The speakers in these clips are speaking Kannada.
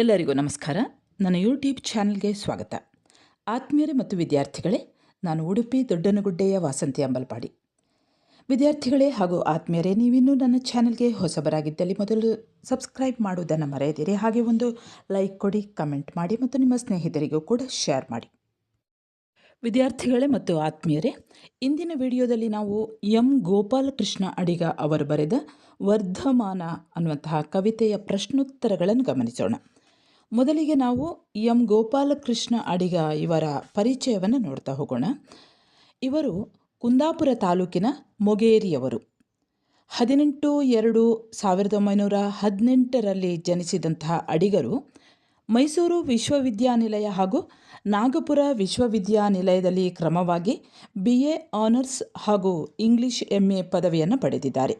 ಎಲ್ಲರಿಗೂ ನಮಸ್ಕಾರ. ನನ್ನ ಯೂಟ್ಯೂಬ್ ಚಾನಲ್ಗೆ ಸ್ವಾಗತ. ಆತ್ಮೀಯರೇ ಮತ್ತು ವಿದ್ಯಾರ್ಥಿಗಳೇ, ನಾನು ಉಡುಪಿ ದೊಡ್ಡನಗುಡ್ಡೆಯ ವಾಸಂತಿ ಅಂಬಲ್ಪಾಡಿ. ವಿದ್ಯಾರ್ಥಿಗಳೇ ಹಾಗೂ ಆತ್ಮೀಯರೇ, ನೀವಿನ್ನೂ ನನ್ನ ಚಾನಲ್ಗೆ ಹೊಸಬರಾಗಿದ್ದಲ್ಲಿ ಮೊದಲು ಸಬ್ಸ್ಕ್ರೈಬ್ ಮಾಡುವುದನ್ನು ಮರೆಯದಿರಿ. ಹಾಗೆ ಒಂದು ಲೈಕ್ ಕೊಡಿ, ಕಮೆಂಟ್ ಮಾಡಿ ಮತ್ತು ನಿಮ್ಮ ಸ್ನೇಹಿತರಿಗೂ ಕೂಡ ಶೇರ್ ಮಾಡಿ. ವಿದ್ಯಾರ್ಥಿಗಳೇ ಮತ್ತು ಆತ್ಮೀಯರೇ, ಇಂದಿನ ವಿಡಿಯೋದಲ್ಲಿ ನಾವು ಎಂ. ಗೋಪಾಲಕೃಷ್ಣ ಅಡಿಗ ಅವರು ಬರೆದ ವರ್ಧಮಾನ ಅನ್ನುವಂತಹ ಕವಿತೆಯ ಪ್ರಶ್ನೋತ್ತರಗಳನ್ನು ಗಮನಿಸೋಣ. ಮೊದಲಿಗೆ ನಾವು ಎಂ ಗೋಪಾಲಕೃಷ್ಣ ಅಡಿಗ ಇವರ ಪರಿಚಯವನ್ನು ನೋಡ್ತಾ ಹೋಗೋಣ. ಇವರು ಕುಂದಾಪುರ ತಾಲೂಕಿನ ಮೊಗೇರಿಯವರು. ಹದಿನೆಂಟು ಎರಡು ಸಾವಿರದ ಒಂಬೈನೂರ ಹದಿನೆಂಟರಲ್ಲಿ ಜನಿಸಿದಂತಹ ಅಡಿಗರು ಮೈಸೂರು ವಿಶ್ವವಿದ್ಯಾನಿಲಯ ಹಾಗೂ ನಾಗಪುರ ವಿಶ್ವವಿದ್ಯಾನಿಲಯದಲ್ಲಿ ಕ್ರಮವಾಗಿ ಬಿ ಎ ಆನರ್ಸ್ ಹಾಗೂ ಇಂಗ್ಲಿಷ್ ಎಂ ಎ ಪದವಿಯನ್ನು ಪಡೆದಿದ್ದಾರೆ.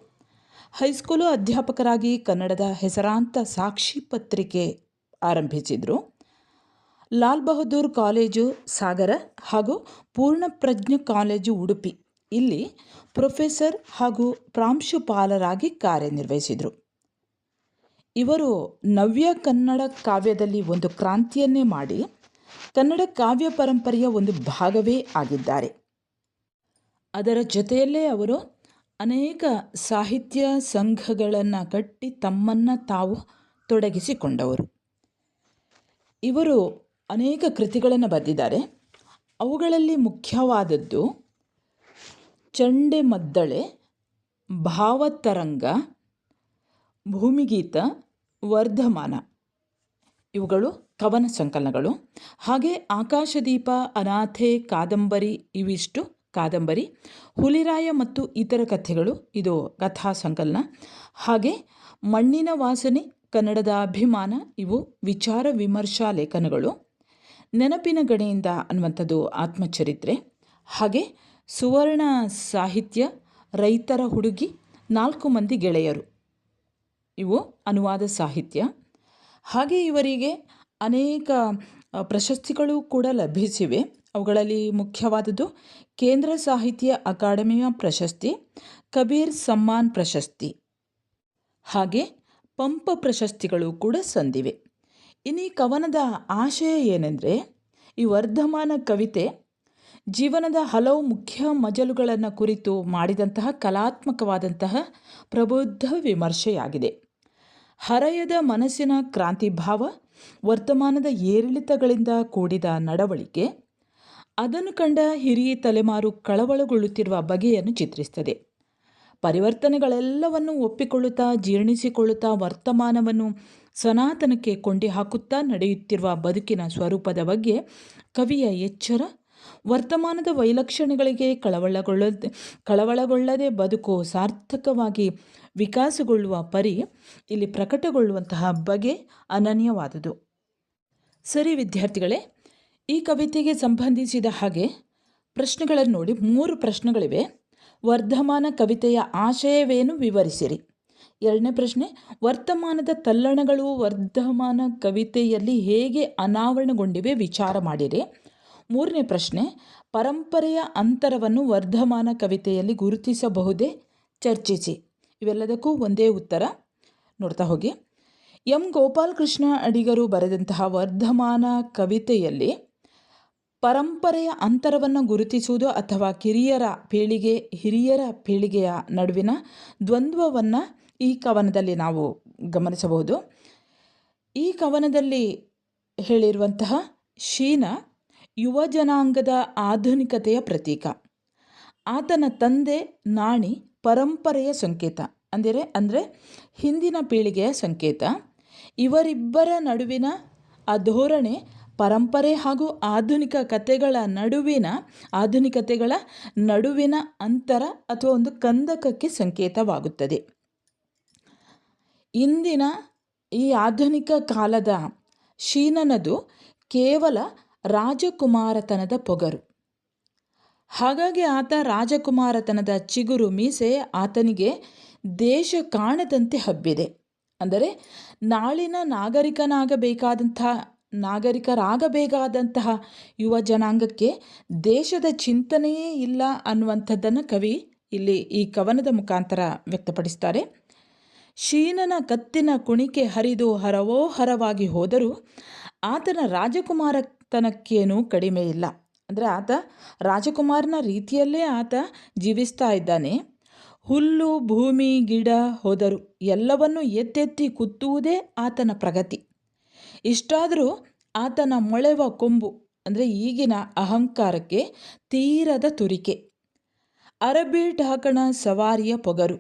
ಹೈಸ್ಕೂಲು ಅಧ್ಯಾಪಕರಾಗಿ ಕನ್ನಡದ ಹೆಸರಾಂತ ಸಾಕ್ಷಿ ಪತ್ರಿಕೆ ಆರಂಭಿಸಿದರು. ಲಾಲ್ ಬಹದ್ದೂರ್ ಕಾಲೇಜು, ಸಾಗರ ಹಾಗೂ ಪೂರ್ಣಪ್ರಜ್ಞ ಕಾಲೇಜು ಉಡುಪಿ. ಇಲ್ಲಿ ಪ್ರೊಫೆಸರ್ ಹಾಗೂ ಪ್ರಾಂಶುಪಾಲರಾಗಿ ಕಾರ್ಯನಿರ್ವಹಿಸಿದರು. ಇವರು ನವ್ಯ ಕನ್ನಡ ಕಾವ್ಯದಲ್ಲಿ ಒಂದು ಕ್ರಾಂತಿಯನ್ನೇ ಮಾಡಿ, ಕನ್ನಡ ಕಾವ್ಯ ಪರಂಪರೆಯ ಒಂದು ಭಾಗವೇ ಆಗಿದ್ದಾರೆ. ಅದರ ಜೊತೆಯಲ್ಲೇ ಅವರು ಅನೇಕ ಸಾಹಿತ್ಯ ಸಂಘಗಳನ್ನು ಕಟ್ಟಿ ತಮ್ಮನ್ನು ತಾವು ತೊಡಗಿಸಿಕೊಂಡವರು. ಇವರು ಅನೇಕ ಕೃತಿಗಳನ್ನು ಬರೆದಿದ್ದಾರೆ. ಅವುಗಳಲ್ಲಿ ಮುಖ್ಯವಾದದ್ದು ಚಂಡೆ ಮದ್ದಳೆ ಭಾವತರಂಗ, ಭೂಮಿಗೀತ, ವರ್ಧಮಾನ. ಇವುಗಳು ಕವನ ಸಂಕಲನಗಳು. ಹಾಗೆ ಆಕಾಶದೀಪ, ಅನಾಥೆ, ಕಾದಂಬರಿ ಇವಿಷ್ಟು ಕಾದಂಬರಿ, ಹುಲಿರಾಯ ಮತ್ತು ಇತರ ಕಥೆಗಳು. ಇದು ಕಥಾ ಸಂಕಲನ. ಹಾಗೆ ಮಣ್ಣಿನ ವಾಸನೆ ಕನ್ನಡದ ಅಭಿಮಾನ, ಇವು ವಿಚಾರ ವಿಮರ್ಶಾ ಲೇಖನಗಳು. ನೆನಪಿನ ಗಣೆಯಿಂದ ಅನ್ನುವಂಥದ್ದು ಆತ್ಮಚರಿತ್ರೆ. ಹಾಗೆ ಸುವರ್ಣ ಸಾಹಿತ್ಯ, ರೈತರ ಹುಡುಗಿ, ನಾಲ್ಕು ಮಂದಿ ಗೆಳೆಯರು. ಇವು ಅನುವಾದ ಸಾಹಿತ್ಯ. ಹಾಗೆ ಇವರಿಗೆ ಅನೇಕ ಪ್ರಶಸ್ತಿಗಳು ಕೂಡ ಲಭಿಸಿವೆ. ಅವುಗಳಲ್ಲಿ ಮುಖ್ಯವಾದದ್ದು ಕೇಂದ್ರ ಸಾಹಿತ್ಯ ಅಕಾಡೆಮಿಯ ಪ್ರಶಸ್ತಿ, ಕಬೀರ್ ಸಮ್ಮಾನ್ ಪ್ರಶಸ್ತಿ. ಹಾಗೆ ಪಂಪ ಪ್ರಶಸ್ತಿಗಳು ಕೂಡ ಸಂದಿವೆ. ಇನ್ನು ಕವನದ ಆಶಯ ಏನೆಂದರೆ, ಈ ವರ್ಧಮಾನ ಕವಿತೆ ಜೀವನದ ಹಲವು ಮುಖ್ಯ ಮಜಲುಗಳನ್ನು ಕುರಿತು ಮಾಡಿದಂತಹ ಕಲಾತ್ಮಕವಾದಂತಹ ಪ್ರಬುದ್ಧ ವಿಮರ್ಶೆಯಾಗಿದೆ. ಹರೆಯದ ಮನಸ್ಸಿನ ಕ್ರಾಂತಿಭಾವ, ವರ್ತಮಾನದ ಏರಿಳಿತಗಳಿಂದ ಕೂಡಿದ ನಡವಳಿಕೆ, ಅದನ್ನು ಕಂಡ ಹಿರಿಯ ತಲೆಮಾರು ಕಳವಳಗೊಳ್ಳುತ್ತಿರುವ ಬಗೆಯನ್ನು ಚಿತ್ರಿಸುತ್ತದೆ ಪರಿವರ್ತನೆಗಳೆಲ್ಲವನ್ನು ಒಪ್ಪಿಕೊಳ್ಳುತ್ತಾ, ಜೀರ್ಣಿಸಿಕೊಳ್ಳುತ್ತಾ, ವರ್ತಮಾನವನ್ನು ಸನಾತನಕ್ಕೆ ಕೊಂಡಿ ಹಾಕುತ್ತಾ ನಡೆಯುತ್ತಿರುವ ಬದುಕಿನ ಸ್ವರೂಪದ ಬಗ್ಗೆ ಕವಿಯ ಎಚ್ಚರ. ವರ್ತಮಾನದ ವೈಲಕ್ಷಣಗಳಿಗೆ ಕಳವಳಗೊಳ್ಳದೆ ಕಳವಳಗೊಳ್ಳದೆ ಬದುಕು ಸಾರ್ಥಕವಾಗಿ ವಿಕಾಸಗೊಳ್ಳುವ ಪರಿ ಇಲ್ಲಿ ಪ್ರಕಟಗೊಳ್ಳುವಂತಹ ಬಗೆ ಅನನ್ಯವಾದುದು. ಸರಿ ವಿದ್ಯಾರ್ಥಿಗಳೇ, ಈ ಕವಿತೆಗೆ ಸಂಬಂಧಿಸಿದ ಹಾಗೆ ಪ್ರಶ್ನೆಗಳನ್ನು ನೋಡಿ ಮೂರು ಪ್ರಶ್ನೆಗಳಿವೆ. ವರ್ಧಮಾನ ಕವಿತೆಯ ಆಶಯವೇನು ವಿವರಿಸಿರಿ. ಎರಡನೇ ಪ್ರಶ್ನೆ, ವರ್ತಮಾನದ ತಲ್ಲಣಗಳು ವರ್ಧಮಾನ ಕವಿತೆಯಲ್ಲಿ ಹೇಗೆ ಅನಾವರಣಗೊಂಡಿವೆ ವಿಚಾರ ಮಾಡಿರಿ. ಮೂರನೇ ಪ್ರಶ್ನೆ, ಪರಂಪರೆಯ ಅಂತರವನ್ನು ವರ್ಧಮಾನ ಕವಿತೆಯಲ್ಲಿ ಗುರುತಿಸಬಹುದೇ? ಚರ್ಚಿಸಿ. ಇವೆಲ್ಲದಕ್ಕೂ ಒಂದೇ ಉತ್ತರ. ನೋಡ್ತಾ ಹೋಗಿ. ಎಂ. ಗೋಪಾಲಕೃಷ್ಣ ಅಡಿಗರು ಬರೆದಂತಹ ವರ್ಧಮಾನ ಕವಿತೆಯಲ್ಲಿ ಪರಂಪರೆಯ ಅಂತರವನ್ನು ಗುರುತಿಸುವುದು ಅಥವಾ ಕಿರಿಯರ ಪೀಳಿಗೆ, ಹಿರಿಯರ ಪೀಳಿಗೆಯ ನಡುವಿನ ದ್ವಂದ್ವವನ್ನು ಈ ಕವನದಲ್ಲಿ ನಾವು ಗಮನಿಸಬಹುದು. ಈ ಕವನದಲ್ಲಿ ಹೇಳಿರುವಂತಹ ಶೀನ ಯುವ ಜನಾಂಗದ ಆಧುನಿಕತೆಯ ಪ್ರತೀಕ. ಆತನ ತಂದೆ ನಾಣಿ ಪರಂಪರೆಯ ಸಂಕೇತ. ಅಂದರೆ ಅಂದರೆ ಹಿಂದಿನ ಪೀಳಿಗೆಯ ಸಂಕೇತ. ಇವರಿಬ್ಬರ ನಡುವಿನ ಆ ಧೋರಣೆ ಪರಂಪರೆ ಹಾಗೂ ಆಧುನಿಕ ಕಥೆಗಳ ನಡುವಿನ, ಆಧುನಿಕತೆಗಳ ನಡುವಿನ ಅಂತರ ಅಥವಾ ಒಂದು ಕಂದಕಕ್ಕೆ ಸಂಕೇತವಾಗುತ್ತದೆ. ಇಂದಿನ ಈ ಆಧುನಿಕ ಕಾಲದ ಶೀನನದು ಕೇವಲ ರಾಜಕುಮಾರತನದ ಪೊಗರು. ಹಾಗಾಗಿ ಆತ ರಾಜಕುಮಾರತನದ ಚಿಗುರು ಮೀಸೆ ಆತನಿಗೆ ದೇಶ ಕಾಣದಂತೆ ಹಬ್ಬಿದೆ. ಅಂದರೆ ನಾಳಿನ ನಾಗರಿಕನಾಗಬೇಕಾದಂತಹ ನಾಗರಿಕರಾಗಬೇಕಾದಂತಹ ಯುವ ಜನಾಂಗಕ್ಕೆ ದೇಶದ ಚಿಂತನೆಯೇ ಇಲ್ಲ ಅನ್ನುವಂಥದ್ದನ್ನು ಕವಿ ಇಲ್ಲಿ ಈ ಕವನದ ಮುಖಾಂತರ ವ್ಯಕ್ತಪಡಿಸ್ತಾರೆ. ಶೀನನ ಕತ್ತಿನ ಕುಣಿಕೆ ಹರಿದು ಹರವೋ ಹರವಾಗಿ ಹೋದರೂ ಆತನ ರಾಜಕುಮಾರತನಕ್ಕೇನೂ ಕಡಿಮೆ ಇಲ್ಲ. ಅಂದರೆ ಆತ ರಾಜಕುಮಾರನ ರೀತಿಯಲ್ಲೇ ಆತ ಜೀವಿಸ್ತಾ ಇದ್ದಾನೆ. ಹುಲ್ಲು, ಭೂಮಿ, ಗಿಡ ಹೋದರು ಎಲ್ಲವನ್ನು ಎತ್ತೆತ್ತಿ ಕುತ್ತುವುದೇ ಆತನ ಪ್ರಗತಿ. ಇಷ್ಟಾದರೂ ಆತನ ಮೊಳೆವ ಕೊಂಬು, ಅಂದರೆ ಈಗಿನ ಅಹಂಕಾರಕ್ಕೆ ತೀರದ ತುರಿಕೆ. ಅರಬಿಟ್ ಹಾಕಣ ಸವಾರಿಯ ಪೊಗರು.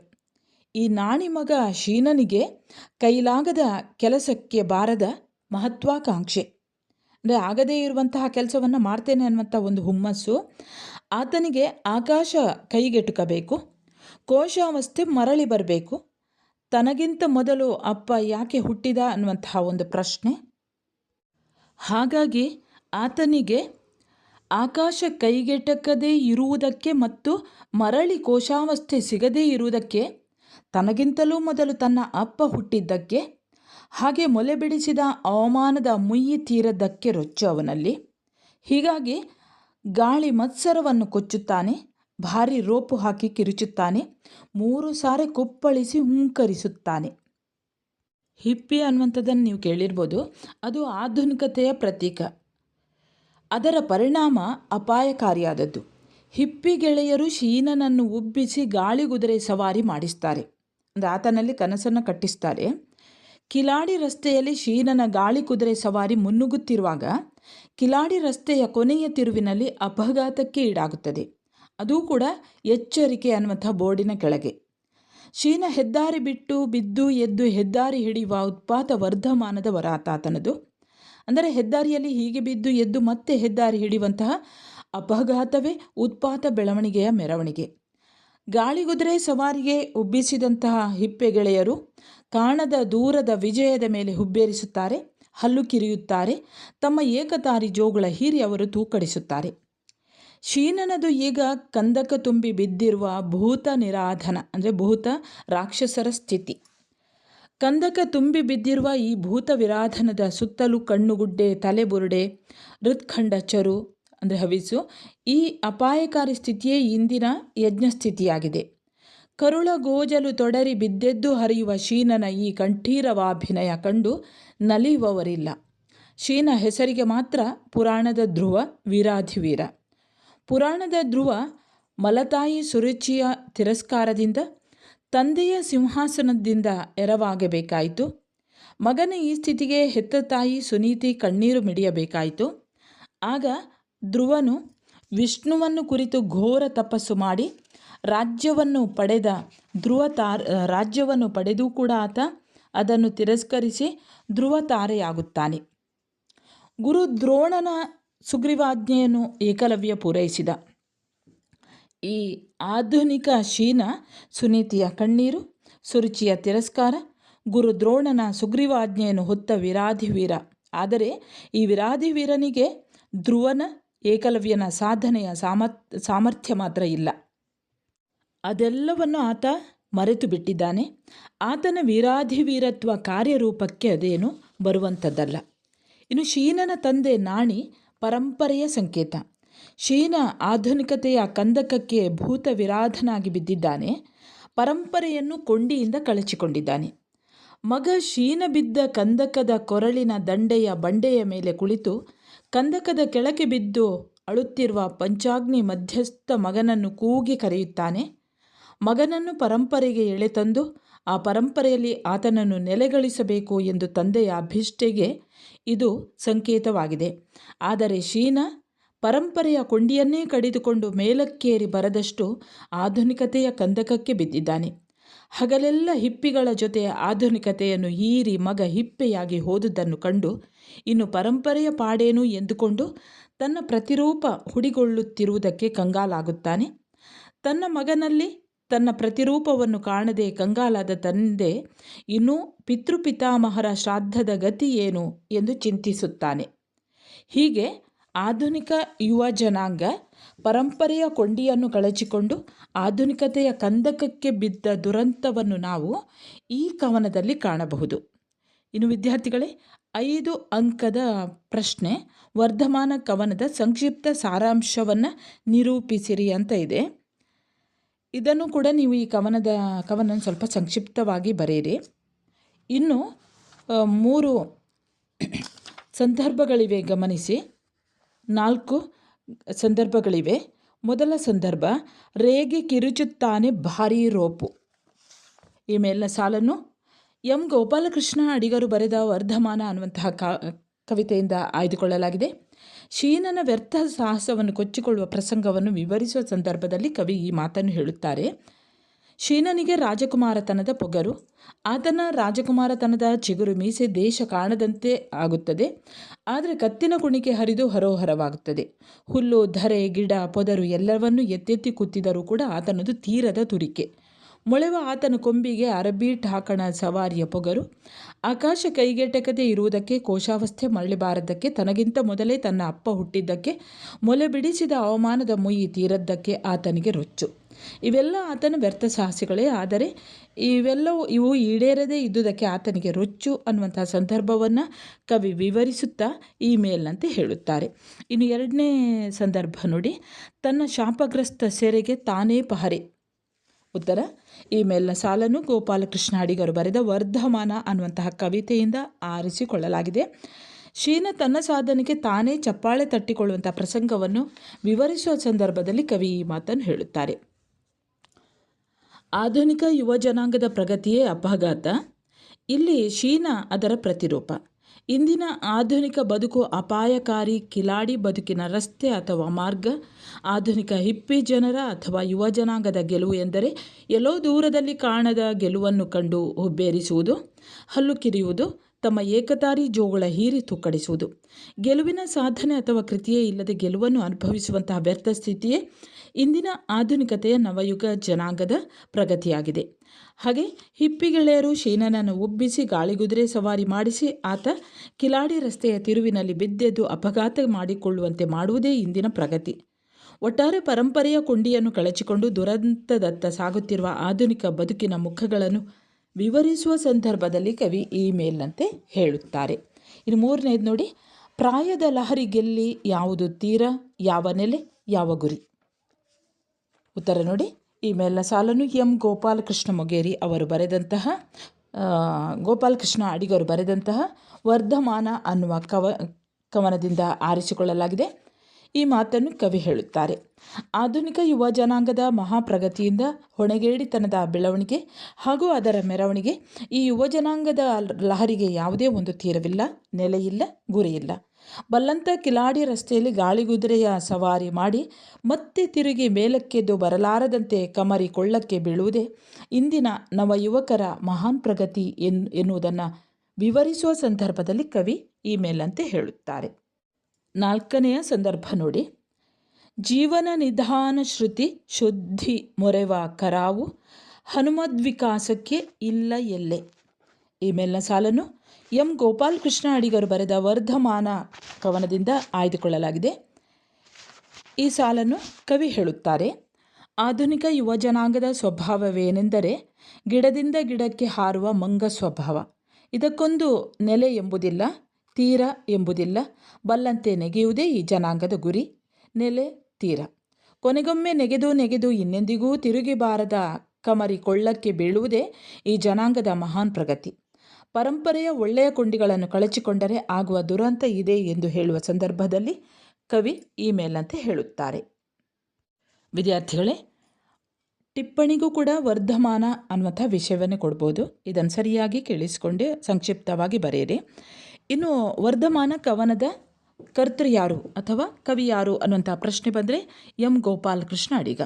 ಈ ನಾಣಿ ಮಗ ಶೀನನಿಗೆ ಕೈಲಾಗದ ಕೆಲಸಕ್ಕೆ ಬಾರದ ಮಹತ್ವಾಕಾಂಕ್ಷೆ. ಅಂದರೆ ಆಗದೇ ಇರುವಂತಹ ಕೆಲಸವನ್ನು ಮಾಡ್ತೇನೆ ಅನ್ನುವಂಥ ಒಂದು ಹುಮ್ಮಸ್ಸು ಆತನಿಗೆ ಆಕಾಶ ಕೈಗೆಟುಕಬೇಕು, ಕೋಶಾವಸ್ಥೆ ಮರಳಿ ಬರಬೇಕು. ತನಗಿಂತ ಮೊದಲು ಅಪ್ಪ ಯಾಕೆ ಹುಟ್ಟಿದ ಅನ್ನುವಂತಹ ಒಂದು ಪ್ರಶ್ನೆ ಹಾಗಾಗಿ ಆತನಿಗೆ ಆಕಾಶ ಕೈಗೆಟಕದೇ ಇರುವುದಕ್ಕೆ ಮತ್ತು ಮರಳಿ ಕೋಶಾವಸ್ಥೆ ಸಿಗದೇ ಇರುವುದಕ್ಕೆ, ತನಗಿಂತಲೂ ಮೊದಲು ತನ್ನ ಅಪ್ಪ ಹುಟ್ಟಿದ್ದಕ್ಕೆ, ಹಾಗೆ ಮೊಲೆ ಬಿಡಿಸಿದ ಅವಮಾನದ ಮುಯ್ಯಿ ತೀರದ್ದಕ್ಕೆ ರೊಚ್ಚು ಅವನಲ್ಲಿ. ಹೀಗಾಗಿ ಗಾಳಿ ಮತ್ಸರವನ್ನು ಕೊಚ್ಚುತ್ತಾನೆ, ಭಾರಿ ರೋಪು ಹಾಕಿ ಕಿರುಚುತ್ತಾನೆ, ಮೂರು ಸಾರಿ ಕುಪ್ಪಳಿಸಿ ಹುಂಕರಿಸುತ್ತಾನೆ. ಹಿಪ್ಪಿ ಅನ್ನುವಂಥದ್ದನ್ನು ನೀವು ಕೇಳಿರ್ಬೋದು. ಅದು ಆಧುನಿಕತೆಯ ಪ್ರತೀಕ. ಅದರ ಪರಿಣಾಮ ಅಪಾಯಕಾರಿಯಾದದ್ದು. ಹಿಪ್ಪಿ ಗೆಳೆಯರು ಶೀನನನ್ನು ಉಬ್ಬಿಸಿ ಗಾಳಿಗುದುರೆ ಸವಾರಿ ಮಾಡಿಸ್ತಾರೆ. ಅಂದರೆ ಆತನಲ್ಲಿ ಕನಸನ್ನು ಕಟ್ಟಿಸ್ತಾರೆ. ಕಿಲಾಡಿ ರಸ್ತೆಯಲ್ಲಿ ಶೀನನ ಗಾಳಿ ಕುದುರೆ ಸವಾರಿ ಮುನ್ನುಗ್ಗುತ್ತಿರುವಾಗ ಕಿಲಾಡಿ ರಸ್ತೆಯ ಕೊನೆಯ ತಿರುವಿನಲ್ಲಿ ಅಪಘಾತಕ್ಕೆ ಈಡಾಗುತ್ತದೆ. ಅದೂ ಕೂಡ ಎಚ್ಚರಿಕೆ ಅನ್ನುವಂಥ ಬೋರ್ಡಿನ ಕೆಳಗೆ. ಶೀನ ಹೆದ್ದಾರಿ ಬಿಟ್ಟು ಬಿದ್ದು ಎದ್ದು ಹೆದ್ದಾರಿ ಹಿಡಿಯುವ ಉತ್ಪಾತ ವರ್ಧಮಾನದ ವರಾತಾತನದು. ಅಂದರೆ ಹೆದ್ದಾರಿಯಲ್ಲಿ ಹೀಗೆ ಬಿದ್ದು ಎದ್ದು ಮತ್ತೆ ಹೆದ್ದಾರಿ ಹಿಡಿಯುವಂತಹ ಅಪಘಾತವೇ ಉತ್ಪಾತ ಬೆಳವಣಿಗೆಯ ಮೆರವಣಿಗೆ. ಗಾಳಿಗುದುರೆ ಸವಾರಿಗೆ ಉಬ್ಬಿಸಿದಂತಹ ಹಿಪ್ಪೆ ಗೆಳೆಯರು ಕಾಣದ ದೂರದ ವಿಜಯದ ಮೇಲೆ ಹುಬ್ಬೇರಿಸುತ್ತಾರೆ, ಹಲ್ಲು ಕಿರಿಯುತ್ತಾರೆ, ತಮ್ಮ ಏಕತಾರಿ ಜೋಗುಳ ಹೀರಿ ಅವರು ತೂಕಡಿಸುತ್ತಾರೆ. ಶೀನನದು ಈಗ ಕಂದಕ ತುಂಬಿ ಬಿದ್ದಿರುವ ಭೂತ ನಿರಾಧನ, ಅಂದರೆ ಭೂತ ರಾಕ್ಷಸರ ಸ್ಥಿತಿ. ಕಂದಕ ತುಂಬಿ ಬಿದ್ದಿರುವ ಈ ಭೂತ ವಿರಾಧನದ ಸುತ್ತಲೂ ಕಣ್ಣುಗುಡ್ಡೆ ತಲೆಬುರುಡೆ ಹೃತ್ಖಂಡ ಚರು, ಅಂದರೆ ಹವಿಸು, ಈ ಅಪಾಯಕಾರಿ ಸ್ಥಿತಿಯೇ ಇಂದಿನ ಯಜ್ಞ ಸ್ಥಿತಿಯಾಗಿದೆ. ಕರುಳ ಗೋಜಲು ತೊಡರಿ ಬಿದ್ದೆದ್ದು ಹರಿಯುವ ಶೀನನ ಈ ಕಂಠೀರವಾಭಿನಯ ಕಂಡು ನಲಿಯುವವರಿಲ್ಲ. ಶೀನ ಹೆಸರಿಗೆ ಮಾತ್ರ ಪುರಾಣದ ಧ್ರುವ ವೀರಾಧಿವೀರ. ಪುರಾಣದ ಧ್ರುವ ಮಲತಾಯಿ ಸುರುಚಿಯ ತಿರಸ್ಕಾರದಿಂದ ತಂದೆಯ ಸಿಂಹಾಸನದಿಂದ ಎರವಾಗಬೇಕಾಯಿತು. ಮಗನ ಈ ಸ್ಥಿತಿಗೆ ಹೆತ್ತ ತಾಯಿ ಸುನೀತಿ ಕಣ್ಣೀರು ಮಿಡಿಯಬೇಕಾಯಿತು. ಆಗ ಧ್ರುವನು ವಿಷ್ಣುವನ್ನು ಕುರಿತು ಘೋರ ತಪಸ್ಸು ಮಾಡಿ ರಾಜ್ಯವನ್ನು ಪಡೆದ ಧ್ರುವ ತಾರ್, ರಾಜ್ಯವನ್ನು ಪಡೆದೂ ಕೂಡ ಆತ ಅದನ್ನು ತಿರಸ್ಕರಿಸಿ ಧ್ರುವ ತಾರೆಯಾಗುತ್ತಾನೆ. ಗುರು ದ್ರೋಣನ ಸುಗ್ರೀವಾಜ್ಞೆಯನ್ನು ಏಕಲವ್ಯ ಪೂರೈಸಿದ. ಈ ಆಧುನಿಕ ಶೀನ ಸುನೀತಿಯ ಕಣ್ಣೀರು, ಸುರುಚಿಯ ತಿರಸ್ಕಾರ ಗುರು ದ್ರೋಣನ ಸುಗ್ರೀವಾಜ್ಞೆಯನ್ನು ಹೊತ್ತ ವಿರಾಧಿವೀರ ಆದರೆ ಈ ವಿರಾಧಿವೀರನಿಗೆ ಧ್ರುವನ ಏಕಲವ್ಯನ ಸಾಧನೆಯ ಸಾಮರ್ಥ್ ಸಾಮರ್ಥ್ಯ ಮಾತ್ರ ಇಲ್ಲ. ಅದೆಲ್ಲವನ್ನು ಆತ ಮರೆತು ಬಿಟ್ಟಿದ್ದಾನೆ. ಆತನ ವೀರಾಧಿವೀರತ್ವ ಕಾರ್ಯರೂಪಕ್ಕೆ ಅದೇನು ಬರುವಂಥದ್ದಲ್ಲ. ಇನ್ನು ಶೀನನ ತಂದೆ ನಾಣಿ ಪರಂಪರೆಯ ಸಂಕೇತ. ಶೀನ ಆಧುನಿಕತೆಯ ಕಂದಕಕ್ಕೆ ಭೂತ ವಿರಾಧನಾಗಿ ಬಿದ್ದಿದ್ದಾನೆ. ಪರಂಪರೆಯನ್ನು ಕೊಂಡಿಯಿಂದ ಕಳಚಿಕೊಂಡಿದ್ದಾನೆ. ಮಗ ಶೀನ ಬಿದ್ದ ಕಂದಕದ ಕೊರಳಿನ ದಂಡೆಯ ಬಂಡೆಯ ಮೇಲೆ ಕುಳಿತು ಕಂದಕದ ಕೆಳಗೆ ಬಿದ್ದು ಅಳುತ್ತಿರುವ ಪಂಚಾಗ್ನಿ ಮಧ್ಯಸ್ಥ ಮಗನನ್ನು ಕೂಗಿ ಕರೆಯುತ್ತಾನೆ. ಮಗನನ್ನು ಪರಂಪರೆಗೆ ಎಳೆತಂದು ಆ ಪರಂಪರೆಯಲ್ಲಿ ಆತನನ್ನು ನೆಲೆಗಳಿಸಬೇಕು ಎಂದು ತಂದೆಯ ಅಭಿಷ್ಠೆಗೆ ಇದು ಸಂಕೇತವಾಗಿದೆ. ಆದರೆ ಶೀನ ಪರಂಪರೆಯ ಕೊಂಡಿಯನ್ನೇ ಕಡಿದುಕೊಂಡು ಮೇಲಕ್ಕೇರಿ ಬರದಷ್ಟು ಆಧುನಿಕತೆಯ ಕಂದಕಕ್ಕೆ ಬಿದ್ದಿದ್ದಾನೆ. ಹಗಲೆಲ್ಲ ಹಿಪ್ಪಿಗಳ ಜೊತೆ ಆಧುನಿಕತೆಯನ್ನು ಹೀರಿ ಮಗ ಹಿಪ್ಪೆಯಾಗಿ ಹೋದುದನ್ನು ಕಂಡು ಇನ್ನು ಪರಂಪರೆಯ ಪಾಡೇನು ಎಂದುಕೊಂಡು ತನ್ನ ಪ್ರತಿರೂಪ ಹುಡಿಗೊಳ್ಳುತ್ತಿರುವುದಕ್ಕೆ ಕಂಗಾಲಾಗುತ್ತಾನೆ. ತನ್ನ ಮಗನಲ್ಲಿ ತನ್ನ ಪ್ರತಿರೂಪವನ್ನು ಕಾಣದೆ ಕಂಗಾಲಾದ ತಂದೆ ಇನ್ನೂ ಪಿತೃಪಿತಾಮಹರ ಶ್ರಾದ್ದದ ಗತಿ ಏನು ಎಂದು ಚಿಂತಿಸುತ್ತಾನೆ. ಹೀಗೆ ಆಧುನಿಕ ಯುವ ಜನಾಂಗ ಪರಂಪರೆಯ ಕೊಂಡಿಯನ್ನು ಕಳಚಿಕೊಂಡು ಆಧುನಿಕತೆಯ ಕಂದಕಕ್ಕೆ ಬಿದ್ದ ದುರಂತವನ್ನು ನಾವು ಈ ಕವನದಲ್ಲಿ ಕಾಣಬಹುದು. ಇನ್ನು ವಿದ್ಯಾರ್ಥಿಗಳೇ, ಐದು ಅಂಕದ ಪ್ರಶ್ನೆ ವರ್ಧಮಾನ ಕವನದ ಸಂಕ್ಷಿಪ್ತ ಸಾರಾಂಶವನ್ನು ನಿರೂಪಿಸಿರಿ ಅಂತ ಇದೆ. ಇದನ್ನು ಕೂಡ ನೀವು ಈ ಕವನದ ಕವನ ಸ್ವಲ್ಪ ಸಂಕ್ಷಿಪ್ತವಾಗಿ ಬರೆಯಿರಿ. ಇನ್ನು ಮೂರು ಸಂದರ್ಭಗಳಿವೆ, ಗಮನಿಸಿ. ನಾಲ್ಕು ಸಂದರ್ಭಗಳಿವೆ. ಮೊದಲ ಸಂದರ್ಭ, ರೇಗೆ ಕಿರುಚುತ್ತಾನೆ ಭಾರೀ ರೋಪು. ಈ ಮೇಲಿನ ಸಾಲನ್ನು, ಎಂ ಗೋಪಾಲಕೃಷ್ಣ ಅಡಿಗರು ಬರೆದ ವರ್ಧಮಾನ ಅನ್ನುವಂತಹ ಕವಿತೆಯಿಂದ ಆಯ್ದುಕೊಳ್ಳಲಾಗಿದೆ. ಶೀನನ ವ್ಯರ್ಥ ಸಾಹಸವನ್ನು ಕೊಚ್ಚಿಕೊಳ್ಳುವ ಪ್ರಸಂಗವನ್ನು ವಿವರಿಸುವ ಸಂದರ್ಭದಲ್ಲಿ ಕವಿ ಈ ಮಾತನ್ನು ಹೇಳುತ್ತಾರೆ. ಶೀನನಿಗೆ ರಾಜಕುಮಾರತನದ ಪೊಗರು. ಆತನ ರಾಜಕುಮಾರತನದ ಚಿಗುರು ಮೀಸೆ ದೇಶ ಕಾಣದಂತೆ ಆಗುತ್ತದೆ. ಆದರೆ ಕತ್ತಿನ ಕುಣಿಕೆ ಹರಿದು ಹರೋಹರವಾಗುತ್ತದೆ. ಹುಲ್ಲು, ಧರೆ, ಗಿಡ, ಪೊದರು ಎಲ್ಲವನ್ನೂ ಎತ್ತೆತ್ತಿ ಕುತ್ತಿದರೂ ಕೂಡ ಆತನದು ತೀರದ ತುರಿಕೆ. ಮೊಳೆವ ಆತನ ಕೊಂಬಿಗೆ ಅರಬೀಟ್ ಹಾಕಣ ಸವಾರಿಯ ಪೊಗರು. ಆಕಾಶ ಕೈಗೆಟಕದೆ ಇರುವುದಕ್ಕೆ, ಕೋಶಾವಸ್ಥೆ ಮರಳಿಬಾರದಕ್ಕೆ ತನಗಿಂತ ಮೊದಲೇ ತನ್ನ ಅಪ್ಪ ಹುಟ್ಟಿದ್ದಕ್ಕೆ, ಮೊಲೆ ಬಿಡಿಸಿದ ಅವಮಾನದ ಮುಯಿ ತೀರದ್ದಕ್ಕೆ ಆತನಿಗೆ ರೊಚ್ಚು. ಇವೆಲ್ಲ ಆತನ ವ್ಯರ್ಥ ಸಾಹಸಿಗಳೇ. ಆದರೆ ಇವೆಲ್ಲವೂ ಇವು ಈಡೇರದೇ ಇದ್ದುದಕ್ಕೆ ಆತನಿಗೆ ರೊಚ್ಚು ಅನ್ನುವಂತಹ ಸಂದರ್ಭವನ್ನು ಕವಿ ವಿವರಿಸುತ್ತಾ ಈ ಮೇಲ್ನಂತೆ ಹೇಳುತ್ತಾರೆ. ಇನ್ನು ಎರಡನೇ ಸಂದರ್ಭ ನೋಡಿ. ತನ್ನ ಶಾಪಗ್ರಸ್ತ ಸೆರೆಗೆ ತಾನೇ ಪಹರೆ. ಉತ್ತರ, ಈ ಮೇಲಿನ ಸಾಲನ್ನು ಗೋಪಾಲಕೃಷ್ಣ ಅಡಿಗರು ಬರೆದ ವರ್ಧಮಾನ ಅನ್ನುವಂತಹ ಕವಿತೆಯಿಂದ ಆರಿಸಿಕೊಳ್ಳಲಾಗಿದೆ. ಶೀನ ತನ್ನ ಸಾಧನೆಗೆ ತಾನೇ ಚಪ್ಪಾಳೆ ತಟ್ಟಿಕೊಳ್ಳುವಂಥ ಪ್ರಸಂಗವನ್ನು ವಿವರಿಸುವ ಸಂದರ್ಭದಲ್ಲಿ ಕವಿ ಈ ಮಾತನ್ನು ಹೇಳುತ್ತಾರೆ. ಆಧುನಿಕ ಯುವ ಜನಾಂಗದ ಪ್ರಗತಿಯೇ ಅಪಘಾತ. ಇಲ್ಲಿ ಶೀನ ಅದರ ಪ್ರತಿರೂಪ. ಇಂದಿನ ಆಧುನಿಕ ಬದುಕು ಅಪಾಯಕಾರಿ ಕಿಲಾಡಿ ಬದುಕಿನ ರಸ್ತೆ ಅಥವಾ ಮಾರ್ಗ. ಆಧುನಿಕ ಹಿಪ್ಪಿ ಜನರ ಅಥವಾ ಯುವ ಜನಾಂಗದ ಗೆಲುವು ಎಂದರೆ ಎಲ್ಲೋ ದೂರದಲ್ಲಿ ಕಾಣದ ಗೆಲುವನ್ನು ಕಂಡು ಹುಬ್ಬೇರಿಸುವುದು, ಹಲ್ಲು ಕಿರಿಯುವುದು, ತಮ್ಮ ಏಕತಾರಿ ಜೋಗಳ ಹೀರಿ ತುಕ್ಕಡಿಸುವುದು. ಗೆಲುವಿನ ಸಾಧನೆ ಅಥವಾ ಕೃತಿಯೇ ಇಲ್ಲದೆ ಗೆಲುವನ್ನು ಅನುಭವಿಸುವಂತಹ ವ್ಯರ್ಥ ಸ್ಥಿತಿಯೇ ಇಂದಿನ ಆಧುನಿಕತೆಯ ನವಯುಗ ಜನಾಂಗದ ಪ್ರಗತಿಯಾಗಿದೆ. ಹಾಗೆ ಹಿಪ್ಪಿಗೆಳೆಯರು ಶೀನನನ್ನು ಉಬ್ಬಿಸಿ ಗಾಳಿಗುದುರೆ ಸವಾರಿ ಮಾಡಿಸಿ ಆತ ಕಿಲಾಡಿ ರಸ್ತೆಯ ತಿರುವಿನಲ್ಲಿ ಬಿದ್ದೆದ್ದು ಅಪಘಾತ ಮಾಡಿಕೊಳ್ಳುವಂತೆ ಮಾಡುವುದೇ ಇಂದಿನ ಪ್ರಗತಿ. ಒಟ್ಟಾರೆ ಪರಂಪರೆಯ ಕೊಂಡಿಯನ್ನು ಕಳಚಿಕೊಂಡು ದುರಂತದತ್ತ ಸಾಗುತ್ತಿರುವ ಆಧುನಿಕ ಬದುಕಿನ ಮುಖಗಳನ್ನು ವಿವರಿಸುವ ಸಂದರ್ಭದಲ್ಲಿ ಕವಿ ಈ ಮೇಲ್ನಂತೆ ಹೇಳುತ್ತಾರೆ. ಇನ್ನು ಮೂರನೇದು ನೋಡಿ, ಪ್ರಾಯದ ಲಹರಿ ಗೆಲ್ಲಿ ಯಾವುದು ತೀರ, ಯಾವ ನೆಲೆ, ಯಾವ ಗುರಿ? ಉತ್ತರ ನೋಡಿ ಈ ಮೇಲಿನ ಸಾಲನ್ನು ಎಂ ಗೋಪಾಲಕೃಷ್ಣ ಮೊಗೇರಿ ಅವರು ಬರೆದಂತಹ ಗೋಪಾಲಕೃಷ್ಣ ಅಡಿಗರು ಬರೆದಂತಹ ವರ್ಧಮಾನ ಅನ್ನುವ ಕವ, ಕವನದಿಂದ ಆರಿಸಿಕೊಳ್ಳಲಾಗಿದೆ. ಈ ಮಾತನ್ನು ಕವಿ ಹೇಳುತ್ತಾರೆ. ಆಧುನಿಕ ಯುವ ಜನಾಂಗದ ಮಹಾಪ್ರಗತಿಯಿಂದ ಹೊಣೆಗೇಡಿತನದ ಬೆಳವಣಿಗೆ ಹಾಗೂ ಅದರ ಮೆರವಣಿಗೆ ಈ ಯುವ ಜನಾಂಗದ ಲಹರಿಗೆ ಯಾವುದೇ ಒಂದು ತೀರವಿಲ್ಲ, ನೆಲೆಯಿಲ್ಲ, ಗುರಿಯಿಲ್ಲ. ಬಲ್ಲಂತ ಕಿಲಾಡಿ ರಸ್ತೆಯಲ್ಲಿ ಗಾಳಿಗುದುರೆಯ ಸವಾರಿ ಮಾಡಿ ಮತ್ತೆ ತಿರುಗಿ ಮೇಲಕ್ಕೆದ್ದು ಬರಲಾರದಂತೆ ಕಮರಿ ಕೊಳ್ಳಕ್ಕೆ ಬೀಳುವುದೇ ಇಂದಿನ ನವ ಯುವಕರ ಮಹಾನ್ ಪ್ರಗತಿ ಎನ್, ಎನ್ನುವುದನ್ನು ವಿವರಿಸುವ ಸಂದರ್ಭದಲ್ಲಿ ಕವಿ ಈ ಮೇಲಂತೆ ಹೇಳುತ್ತಾರೆ. ನಾಲ್ಕನೆಯ ಸಂದರ್ಭ ನೋಡಿ. ಜೀವನ ನಿಧಾನ ಶ್ರುತಿ ಶುದ್ಧಿ ಮೊರೆವ ಕರಾವು ಹನುಮದ್ವಿಕಾಸಕ್ಕೆ ಇಲ್ಲ ಎಲ್ಲೆ. ಈ ಮೇಲಿನ ಸಾಲನ್ನು ಎಂ ಗೋಪಾಲಕೃಷ್ಣ ಅಡಿಗರು ಬರೆದ ವರ್ಧಮಾನ ಕವನದಿಂದ ಆಯ್ದುಕೊಳ್ಳಲಾಗಿದೆ. ಈ ಸಾಲನ್ನು ಕವಿ ಹೇಳುತ್ತಾರೆ, ಆಧುನಿಕ ಯುವ ಜನಾಂಗದ ಸ್ವಭಾವವೇನೆಂದರೆ ಗಿಡದಿಂದ ಗಿಡಕ್ಕೆ ಹಾರುವ ಮಂಗ ಸ್ವಭಾವ. ಇದಕ್ಕೊಂದು ನೆಲೆ ಎಂಬುದಿಲ್ಲ, ತೀರ ಎಂಬುದಿಲ್ಲ, ಬಲ್ಲಂತೆ ನೆಗೆಯುವುದೇ ಈ ಜನಾಂಗದ ಗುರಿ. ನೆಲೆ, ತೀರ. ಕೊನೆಗೊಮ್ಮೆ ನೆಗೆದು ನೆಗೆದು ಇನ್ನೆಂದಿಗೂ ತಿರುಗಿ ಬಾರದ ಕಮರಿ ಕೊಳ್ಳಕ್ಕೆ ಬೀಳುವುದೇ ಈ ಜನಾಂಗದ ಮಹಾನ್ ಪ್ರಗತಿ. ಪರಂಪರೆಯ ಒಳ್ಳೆಯ ಕೊಂಡಿಗಳನ್ನು ಕಳಚಿಕೊಂಡರೆ ಆಗುವ ದುರಂತ ಇದೆ ಎಂದು ಹೇಳುವ ಸಂದರ್ಭದಲ್ಲಿ ಕವಿ ಈ ಮೇಲಂತೆ ಹೇಳುತ್ತಾರೆ. ವಿದ್ಯಾರ್ಥಿಗಳೇ, ಟಿಪ್ಪಣಿಗೂ ಕೂಡ ವರ್ಧಮಾನ ಅನ್ನುವಂಥ ವಿಷಯವನ್ನು ಕೊಡ್ಬೋದು. ಇದನ್ನು ಸರಿಯಾಗಿ ಕೇಳಿಸಿಕೊಂಡು, ಸಂಕ್ಷಿಪ್ತವಾಗಿ ಬರೆಯಿರಿ. ಇನ್ನು ವರ್ಧಮಾನ ಕವನದ ಕರ್ತೃ ಯಾರು ಅಥವಾ ಕವಿ ಯಾರು ಅನ್ನುವಂಥ ಪ್ರಶ್ನೆ ಬಂದರೆ ಎಂ. ಗೋಪಾಲಕೃಷ್ಣ ಅಡಿಗ.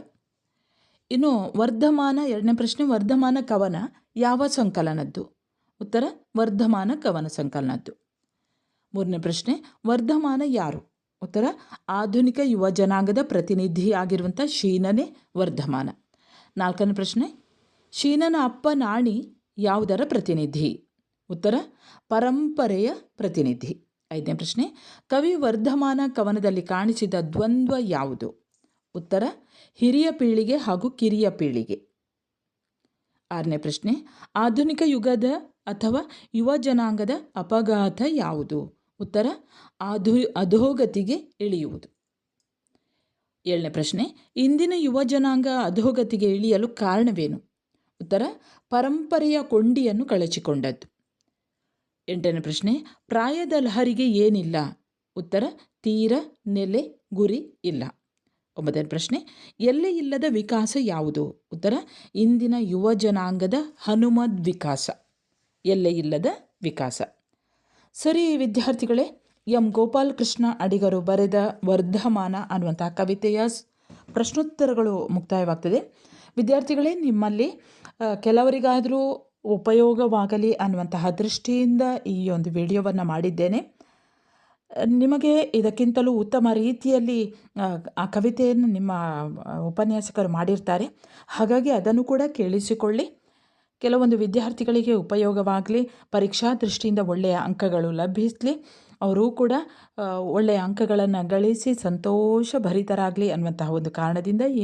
ಇನ್ನು ವರ್ಧಮಾನ, ಎರಡನೇ ಪ್ರಶ್ನೆ, ವರ್ಧಮಾನ ಕವನ ಯಾವ ಸಂಕಲನದ್ದು? ಉತ್ತರ, ವರ್ಧಮಾನ ಕವನ ಸಂಕಲನದ್ದು. ಮೂರನೇ ಪ್ರಶ್ನೆ, ವರ್ಧಮಾನ ಯಾರು? ಉತ್ತರ, ಆಧುನಿಕ ಯುವ ಜನಾಂಗದ ಪ್ರತಿನಿಧಿಯಾಗಿರುವಂಥ ಶೀನನೇ ವರ್ಧಮಾನ. ನಾಲ್ಕನೇ ಪ್ರಶ್ನೆ, ಶೀನನ ಅಪ್ಪ ನಾಣಿ ಯಾವುದರ ಪ್ರತಿನಿಧಿ? ಉತ್ತರ, ಪರಂಪರೆಯ ಪ್ರತಿನಿಧಿ. ಐದನೇ ಪ್ರಶ್ನೆ, ಕವಿ ವರ್ಧಮಾನ ಕವನದಲ್ಲಿ ಕಾಣಿಸಿದ ದ್ವಂದ್ವ ಯಾವುದು? ಉತ್ತರ, ಹಿರಿಯ ಪೀಳಿಗೆ ಹಾಗೂ ಕಿರಿಯ ಪೀಳಿಗೆ. ಆರನೇ ಪ್ರಶ್ನೆ, ಆಧುನಿಕ ಯುಗದ ಅಥವಾ ಯುವ ಜನಾಂಗದ ಅಪಘಾತ ಯಾವುದು? ಉತ್ತರ, ಅಧು, ಅಧೋಗತಿಗೆ ಇಳಿಯುವುದು. ಏಳನೇ ಪ್ರಶ್ನೆ, ಇಂದಿನ ಯುವ ಜನಾಂಗ ಅಧೋಗತಿಗೆ ಇಳಿಯಲು ಕಾರಣವೇನು? ಉತ್ತರ, ಪರಂಪರೆಯ ಕೊಂಡಿಯನ್ನು ಕಳಚಿಕೊಂಡದ್ದು. ಎಂಟನೇ ಪ್ರಶ್ನೆ, ಪ್ರಾಯದ ಲಹರಿಗೆ ಏನಿಲ್ಲ? ಉತ್ತರ, ತೀರ, ನೆಲೆ, ಗುರಿ ಇಲ್ಲ. ಒಂಬತ್ತನೇ ಪ್ರಶ್ನೆ, ಎಲ್ಲೇ ಇಲ್ಲದ ವಿಕಾಸ ಯಾವುದು? ಉತ್ತರ, ಇಂದಿನ ಯುವ ಜನಾಂಗದ ಹನುಮದ್ ವಿಕಾಸ. ಎಲ್ಲೇ ಇಲ್ಲದ ವಿಕಾಸ. ಸರಿ ವಿದ್ಯಾರ್ಥಿಗಳೇ ಎಂ ಗೋಪಾಲ್ ಕೃಷ್ಣ ಅಡಿಗರು ಬರೆದ ವರ್ಧಮಾನ ಅನ್ನುವಂಥ ಕವಿತೆಯ ಪ್ರಶ್ನೋತ್ತರಗಳು ಮುಕ್ತಾಯವಾಗ್ತದೆ. ವಿದ್ಯಾರ್ಥಿಗಳೇ ನಿಮ್ಮಲ್ಲಿ ಕೆಲವರಿಗಾದರೂ ಉಪಯೋಗವಾಗಲಿ ಅನ್ನುವಂತಹ ದೃಷ್ಟಿಯಿಂದ ಈ ಒಂದು ವಿಡಿಯೋವನ್ನು ಮಾಡಿದ್ದೇನೆ. ನಿಮಗೆ ಇದಕ್ಕಿಂತಲೂ ಉತ್ತಮ ರೀತಿಯಲ್ಲಿ ಆ, ಆ ಕವಿತೆಯನ್ನು ನಿಮ್ಮ ಉಪನ್ಯಾಸಕರು ಮಾಡಿರ್ತಾರೆ. ಹಾಗಾಗಿ ಅದನ್ನು ಕೂಡ ಕೇಳಿಸಿಕೊಳ್ಳಿ. ಕೆಲವೊಂದು ವಿದ್ಯಾರ್ಥಿಗಳಿಗೆ ಉಪಯೋಗವಾಗಲಿ, ಪರೀಕ್ಷಾ ದೃಷ್ಟಿಯಿಂದ ಒಳ್ಳೆಯ ಅಂಕಗಳು ಲಭಿಸಲಿ, ಅವರೂ ಕೂಡ ಒಳ್ಳೆಯ ಅಂಕಗಳನ್ನು ಗಳಿಸಿ ಸಂತೋಷ ಭರಿತರಾಗಲಿ ಅನ್ನುವಂತಹ ಒಂದು ಕಾರಣದಿಂದ ಈ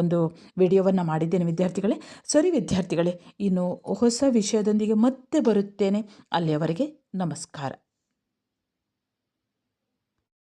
ಒಂದು ವಿಡಿಯೋವನ್ನು ಮಾಡಿದ್ದೇನೆ ವಿದ್ಯಾರ್ಥಿಗಳೇ. ಸರಿ ವಿದ್ಯಾರ್ಥಿಗಳೇ, ಇನ್ನು ಹೊಸ ವಿಷಯದೊಂದಿಗೆ ಮತ್ತೆ ಬರುತ್ತೇನೆ. ಅಲ್ಲಿಯವರೆಗೆ ನಮಸ್ಕಾರ.